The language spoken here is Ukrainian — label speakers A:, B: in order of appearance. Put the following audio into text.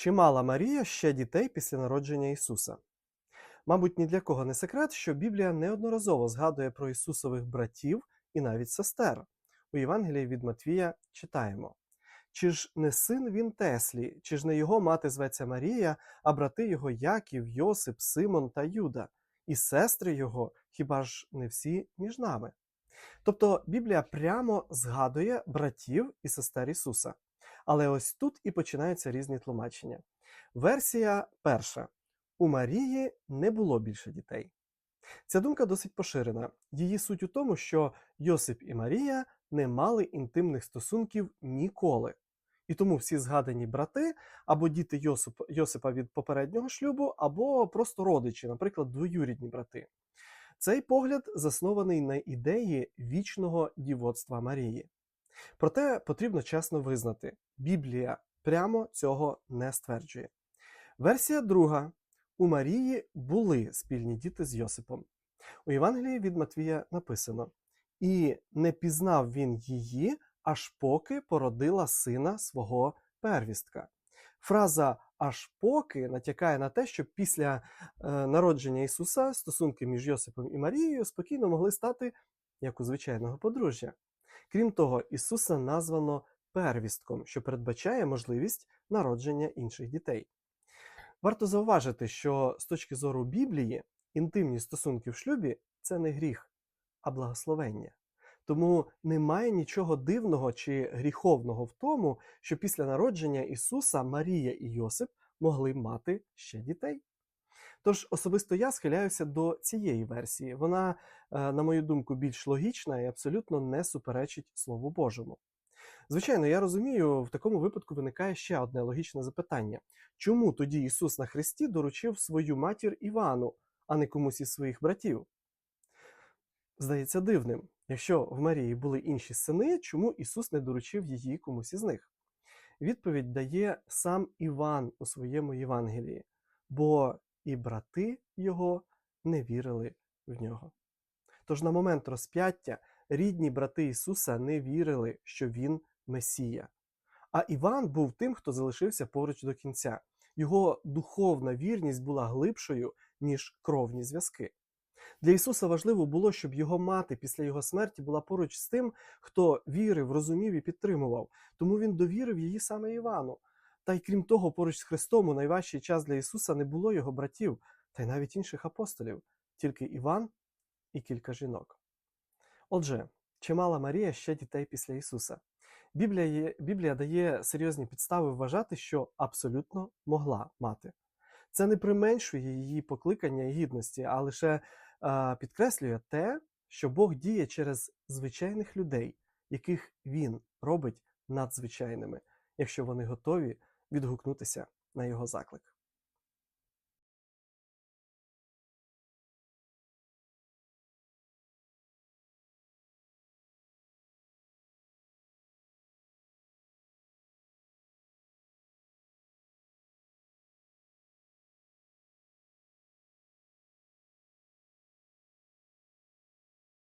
A: Чи мала Марія ще дітей після народження Ісуса? Мабуть, ні для кого не секрет, що Біблія неодноразово згадує про Ісусових братів і навіть сестер. У Євангелії від Матвія читаємо: Чи ж не син він Теслі, чи ж не його мати зветься Марія, а брати його Яків, Йосип, Симон та Юда, і сестри його, хіба ж не всі між нами? Тобто Біблія прямо згадує братів і сестер Ісуса. Але ось тут і починаються різні тлумачення. Версія перша: у Марії не було більше дітей. Ця думка досить поширена. Її суть у тому, що Йосип і Марія не мали інтимних стосунків ніколи. І тому всі згадані брати або діти Йосип, Йосипа від попереднього шлюбу, або просто родичі, наприклад, двоюрідні брати. Цей погляд заснований на ідеї вічного дівоцтва Марії. Проте потрібно чесно визнати, Біблія прямо цього не стверджує. Версія друга: у Марії були спільні діти з Йосипом. У Євангелії від Матвія написано: І не пізнав він її, аж поки породила сина свого первістка. Фраза аж поки натякає на те, що після е, народження Ісуса стосунки між Йосипом і Марією спокійно могли стати як у звичайного подружжя. Крім того, Ісуса названо первістком, що передбачає можливість народження інших дітей. Варто зауважити, що з точки зору Біблії інтимні стосунки в шлюбі це не гріх, а благословення. Тому немає нічого дивного чи гріховного в тому, що після народження Ісуса Марія і Йосип могли мати ще дітей. Тож особисто я схиляюся до цієї версії. Вона, е, на мою думку, більш логічна і абсолютно не суперечить Слову Божому. Звичайно, я розумію, в такому випадку виникає ще одне логічне запитання: чому тоді Ісус на Христі доручив свою матір Івану, а не комусь із своїх братів? Здається дивним, якщо в Марії були інші сини, чому Ісус не доручив її комусь із них? Відповідь дає сам Іван у своєму Євангелії, бо і брати його не вірили в нього. Тож на момент розп'яття рідні брати Ісуса не вірили, що Він Месія. А Іван був тим, хто залишився поруч до кінця. Його духовна вірність була глибшою, ніж кровні зв'язки. Для Ісуса важливо було, щоб його мати після його смерті була поруч з тим, хто вірив, розумів і підтримував. Тому він довірив її саме Івану. Та й крім того, поруч з Христом у найважчий час для Ісуса не було його братів, та й навіть інших апостолів, тільки Іван і кілька жінок. Отже, чи мала Марія ще дітей після Ісуса? Біблія, є, Біблія дає серйозні підстави вважати, що абсолютно могла мати. Це не применшує її покликання і гідності, а лише е, підкреслює те, що Бог діє через звичайних людей, яких Він робить надзвичайними, якщо вони готові відгукнутися на його заклик.